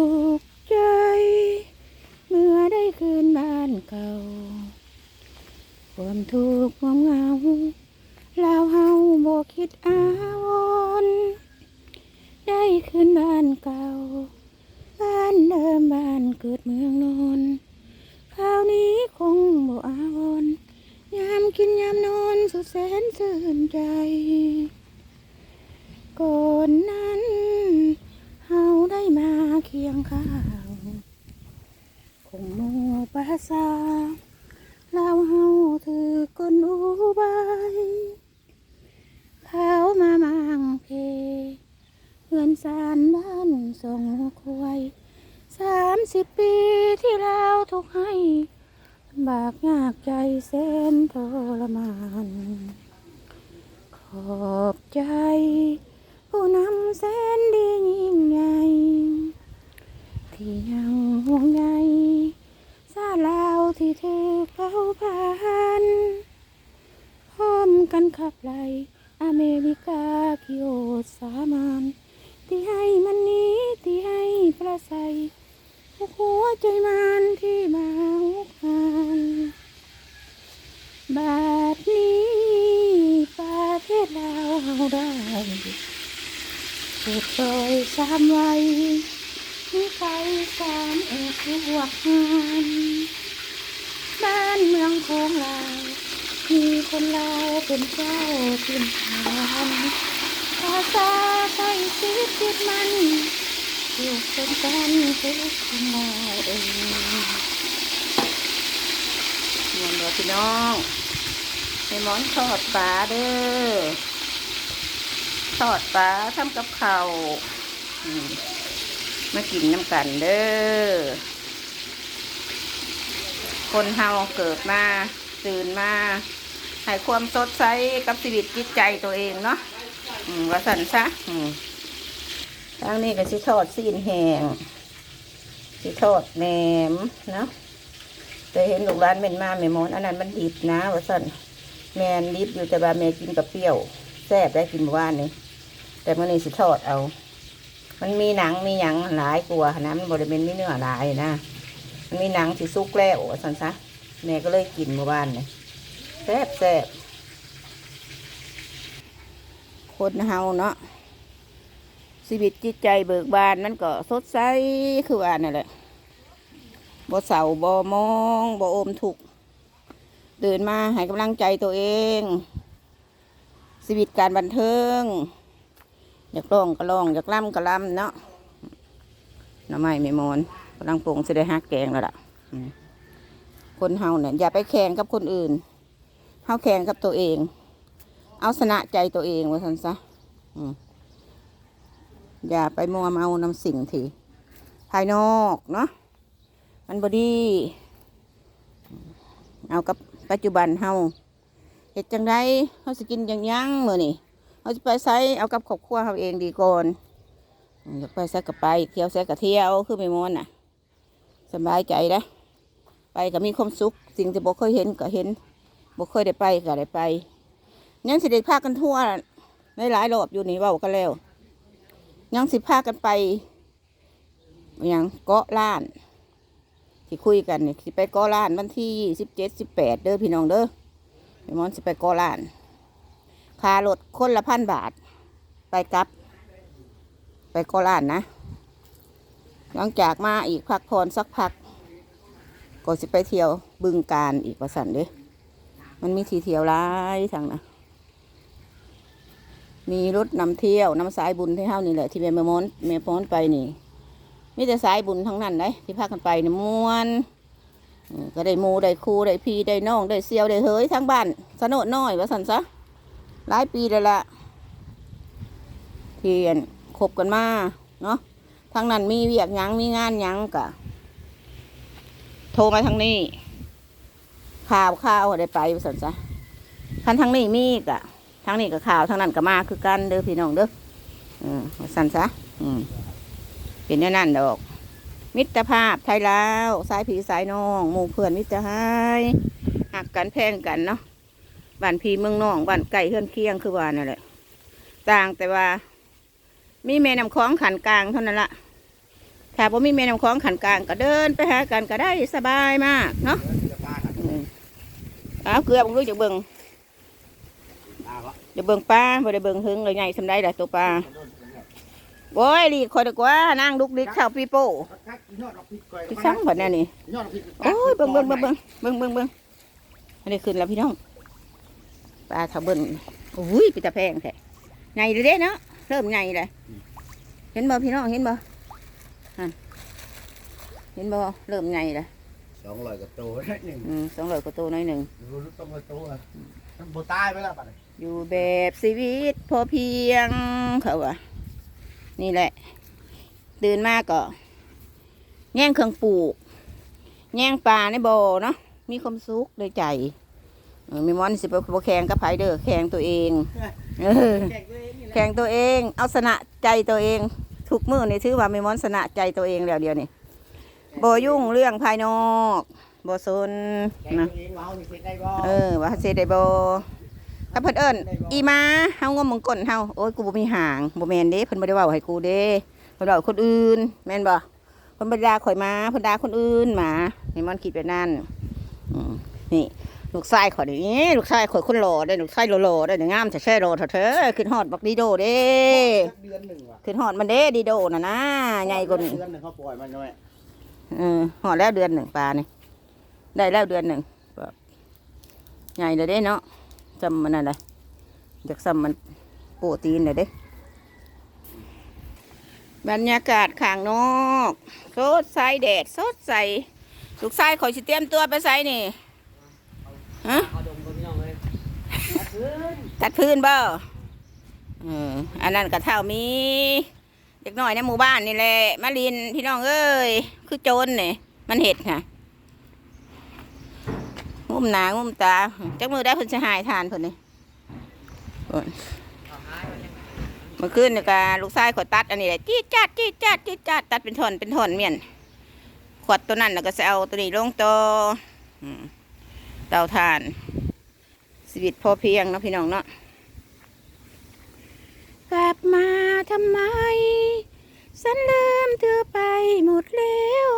ถูกใจ เมื่อได้คืนบ้านเก่า ความทุกข์ความเหงาแล้วเฮาบ่คิดอาวรได้คืนบ้านเก่า บ้านเดิมบ้านเกิดเมืองนอนคราวนี้คงบ่อาวรยามกินยามนอนสุดแสนสื่นใจ ก่อนนั้นเฮาได้มาเคียงข้าง คงมัวภาษาแล้วเฮาถือก้นอุบายเขามามางเพเงิน สารบ้านส่งควายสามสิบปีที่แล้วทุกให้ลำบากยากใจเส้นทรมาน ขอบใจ ผู้นำแสนดียิ่งใหญ่ ที่ยังห่วงใยซาลาวที่เธอเฝ้าผ่านพร้อมกันขับไล่อเมริกากิโอสามาน ที่ให้มันนี้ที่ให้ประใสทุกหัวใจมันที่มาหุกหานบาดนี้ประเทศเฮาได้สุดซอยสามวัยมีใครสามเอกพวกงานบ้านเมืองของเรา มีคนเราเป็นเจ้าถิ่นฐาน ภาษาไทยสิทธิ์จิตมันอยู่เป็นกันทุกคนเราเองเงินเด้อพี่น้องให้หมอนทอดปลาเด้อทอดปลาทำกับข้าวมากินน้ำกันเด้อคนเฮาเกิดมาตื่นมาให้ความสดใสกับชีวิตจิตใจตัวเองเนาะ ว่าสันซะทางนี้ก็สิทอดซีนแห้งสิทอดแหนมเนาะแต่เห็นลูกร้านเป็นมาแม่มอนอันนั้นมันดิบนะว่าสันแมนดิบอยู่แต่ว่าแม่กินกับเปรี้ยวแซ่บได้กินเมื่อวานนี้แต่เมื่อนี้สิทอดเอา มันมีหนังมีหยังหลายกลัวนะมันบริเวณมีเนื้อหลายนะมันมีหนังสิซุกแล้วสันซะแม่ก็เลยกินเมื่อวานนี่แซ่บแซ่บ คนเฮาเนาะชีวิตจิตใจเบิกบานมันก็สดใสคือว่านั่นแหละบ่เศร้าบ่มองบ่อมทุกข์เดินมาให้กำลังใจตัวเองชีวิตการบันเทิง อยากร้องก็ร้องอยากล่ำก็ล่ำเนาะหน้ำไม้ไม่มอนกำลังปรุงจะได้ฮักแกงแล้วล่ะคนเฮาเนี่ยอย่าไปแข่งกับคนอื่นเฮาแข่งกับตัวเอง เอาชนะใจตัวเองว่าสันซะอย่าไปมัวเมานำสิ่งที่ภายนอกเนาะมันบอดีเอากับปัจจุบันเฮาเห็ดจังไดเขาสกินย่างยังมือนี่เขาจะไปไซเอากับครอบครัวเขาเองดีก่อนอืมอยากไปไซก็ไปเที่ยวไซก็เที่ยวคือไม่มอนน่ะสบายใจนะไปก็มีความสุขสิ่งที่บ่เคยเห็นก็เห็นบ่เคยได้ไปก็ได้ไป ยังสิได้พากันทั่วในหลายรอบอยู่นี่เว้ากันแล้ว ยังสิพากันไปอย่างเกาะล้านที่คุยกันนี่สิไปเกาะล้านวันที่สิบเจ็ดสิบแปดเด้อพี่น้องเด้อไปมอนสิไปเกอล้านคารถคนละพันบาท ไปกลับ ไปเกอล้านนะ หลังจากมาอีกพักผ่อนสักพักก็สิไปเที่ยวบึงการอีกประสันเด้ มันมีที่เที่ยวหลายทางนะ มีรถนำเที่ยวนำสายบุญที่เฮานี่แหละที่แม่มอนแม่มอนไปนี่มีแต่สายบุญทั้งนั้นเลยที่พากันไปนี่ม่วนก็ได้มูได้ครูได้พีได้น้องได้เซียวได้เฮยทั้งบ้านสนุกน้อยว่าสันซะหลายปีแล้วละเทียนคบกันมาเนาะทางนั้นมีเวียกยังมีงานยังกะโทรมาทางนี้ ข่าวข่าวได้ไปว่าสันซะคันทางนี้มีกะ ทางนี้กับข่าวทางนั้นก็มาคือกันเด้อพี่น้องเด้ออืมว่าสันซะอืมเป็นแน่นั่นดอก มิตรภาพไทยลาวสายผีสายน้องหมู่เพื่อนมิตรหายหักกันแพงกันเนาะบ้านพี่เมืองน้องบ้านไก่เฮือนเคียงคือว่านั่นแหละต่างแต่ว่า มีแม่น้ำคลองขันกลางเท่านั้นละถ้าบ่มีแม่น้ำคลองขันกลางก็เดินไปหากันก็ได้สบายมากเนาะเดี๋ยวปลากันอืมเอาเกลือบังดูจะเบิ่ง ปลาวะจะเบิ่งปลาบ่ได้เบิ่งหึงเลยใหญ่สำได้ล่ะตัวปลาโอ้ยรีดคอยดีกว่านั่งลุกดิกเข้าปีโป้คักยอดดอกพริกก่อยที่สั่งบัดแน่นี่ยอดดอกพริกโอ้ยเบิ่งเบิ่งเบิ่งเบิ่งเบิ่งเบิ่งเบิ่งอันนี้ขึ้นแล้วพี่น้องปลาเท่าเบิ่งโอ้ยปีตาแพงแท้ใหญ่เลยเด้เนาะเริ่มใหญ่เลยเห็นบ่พี่น้องเห็นบ่หั่นเห็นบ่เริ่มใหญ่เลยสองร้อยกว่าตัวนิดหนึ่งอืมสองร้อยกว่าตัวน้อยหนึ่งรู้ต้องมาตัวมันโบตายไปแล้วป่ะเนี่ย อยู่แบบชีวิตพอเพียงเขาว่านี่แหละ ตื่นมาก็แย่งเครื่องปลูก แย่งปลาในบ่อเนาะมีความสุขในใจเออมีมอนสิบบ่แข่งกับไผเด้อแข่งตัวเองเออแข่งตัวเอง เอาชนะใจตัวเองทุกมือนี่ถือว่ามีมอนชนะใจตัวเองแล้วเดียวนี่บ่ยุ่งเรื่องภายนอกบ่สนแกงนะตัวเองเรานี่เสร็จได้บ่เออว่าเซได้บ่ ถ้าเพิ่นเอิ้นอีมาเฮางมมึงก้นเฮาโอ้ยกูบ่มีหางบ่แม่นเด้เพิ่นบ่ได้เว้าให้กูเด้เพิ่นเว้าคนอื่น แม่นบ่เพิ่นบ่ได้ด่าข่อยมาเพิ่นด่าคนอื่นหมานี่มันคิดแบบนั้นอืมนี่ลูกชายข่อยนี่ลูกชายข่อยคนหล่อได้ลูกชายหล่อๆได้งามแต่แช่หล่อเถอะเถอะขึ้นฮอดบักดีโดเด้เดือนหนึ่งว่ะขึ้นฮอดมันเด้ดีโดน่ะนะใหญ่กว่านี้เดือนหนึ่งเขาปล่อยมันด้วยเออฮอดแล้วเดือนหนึ่งปลานี่ได้แล้วเดือนหนึ่งแบบใหญ่เลยเด้เนาะ จำมันอะไรจากซ้ำมันโปรตีนเลยเด้ บรรยากาศข้างนอกสดใสแดดสดใสลูกชายขอยสิเตรียมตัวไปใส่นี่ฮะเขาดมพี่น้องเลยตัดพื้นบ่เอออันนั้นก็เท่ามีเด็กน้อยในหมู่บ้านนี่แหละมาลินพี่น้องเอ้ยคือโจรนี่มันเห็ดค่ะ งุ้มหนางุ้มตาจักมือได้เพิ่นจะหายทานเพิ่นนี่โอ้ยเมื่อคืนนี่ก็ลูกชายขอยตัดอันนี้แหละจี๊ดจัดจี๊ดจัดจี๊ดจัดตัดเป็นท่อนเป็นท่อนเมียนขวดตัวนั้นแล้วก็จะเอาตัวนี้ลงโตเตาถ่านชีวิตพอเพียงเนาะพี่น้องเนาะกลับมาทำไม ฉันลืมเธอไปหมดแล้ว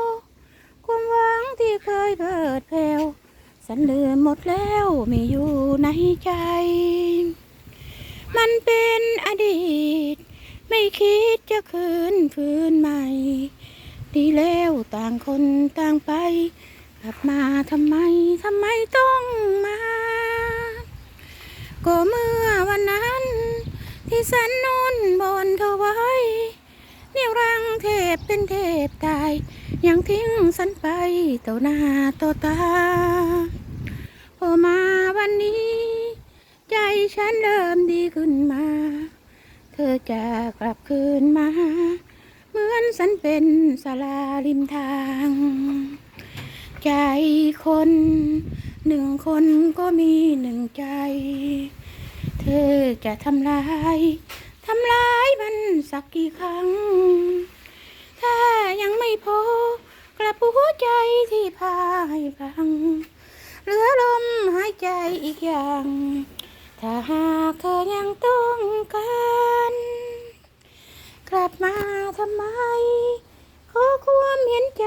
ความหวังที่เคยเบิดแผ่ว ฉันลืมหมดแล้วไม่อยู่ในใจ มันเป็นอดีต ไม่คิดจะคืนฟื้นใหม่ ดีแล้วต่างคนต่างไป กลับมาทำไมทำไมต้องมา ก็เมื่อวันนั้น ที่ฉันนอนบนเธอไว้เนี่ยวรังเทพเป็นเทพตาย ยังทิ้งฉันไปต่อหน้าต่อตา พอมาวันนี้ ใจฉันเริ่มดีขึ้นมา เธอจะกลับคืนมา เหมือนฉันเป็นสาราริมทาง ใจคนหนึ่งคนก็มีหนึ่งใจ เธอจะทำลายทำลายมันสักกี่ครั้ง ถ้ายังไม่พอ กลับหัวใจที่พาให้พัง เหลือลมหายใจ อย่าง ถ้าหากเธอยังต้องการ กลับมาทำไม ขอความเห็นใจ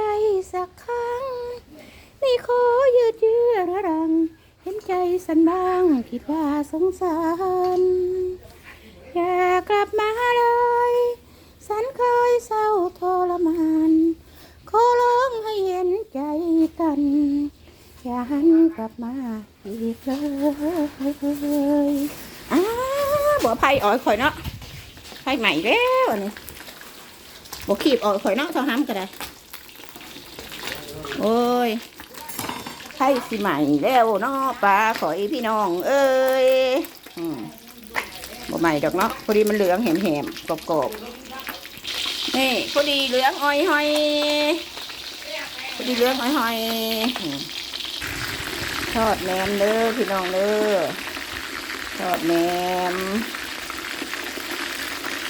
สักครั้ง ไม่ขอยืดเยื้อระรัง เห็นใจสันบ้างคิดว่าสงสาร อย่ากลับมาเลย สันเคยเศร้าทรมาน ขอร้องให้เห็นใจกัน อย่าหันกลับมาอีกเลยอ้าบ่ไพ่อ่อยข่อยเนาะไพ่ใหม่แล้วอันนี้บ่ขีบอ่อยข่อยเนาะเท่าห้ำก็ได้ โอ้ยไข่สิใหม่แล้วเนาะปลาขอยพี่น้อง เอ้ยอืมบ่ใหม่ดอกเนาะพอดีมันเหลืองแหมๆกรอบๆนี่พอดีเหลืองอ้อยหอยพอดีเหลืองอ้อยหอย ทอดแหนมเด้อพี่น้องเด้อทอดแหนม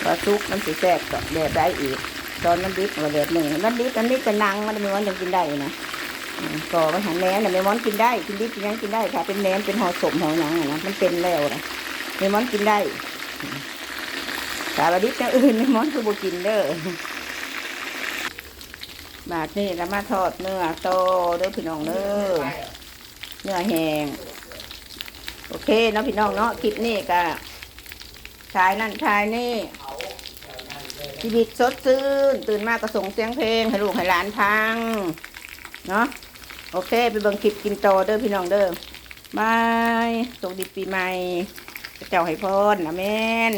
ปลาซุกมันสิแซ่บก็แบบได้อีก ตอนมันดิบก็แบบหนึ่งมันดิบมันนี่จะนังมันมีวันยังกินได้นะอืมก็ไปหาแหนมเนี่ยม่มอนกินได้กินดิบกินหยังกินได้ค่ะเป็นแหนมเป็นห่อสมห่อหยังนะมันเป็นแล้วนะแม่มอนกินได้อืมแต่ว่าดิบอย่างอื่นแม่มอนคือบกินเด้อบาทนี่แล้วมาทอดเนื้อโตเด้อพี่น้องเด้อ เนื้อแห้งโอเคเนาะพี่น้องเนาะคลิปนี้ก็ชายนั่นชายนี่ชีวิตสดชื่นตื่นมากก็ส่งเสียงเพลงให้ลูกให้หลานฟังเนาะโอเค ไปเบิ่งคลิปกินโตเด้อพี่น้องเด้อบายสวัสดีปีใหม่เจ้าให้พรนะแม่น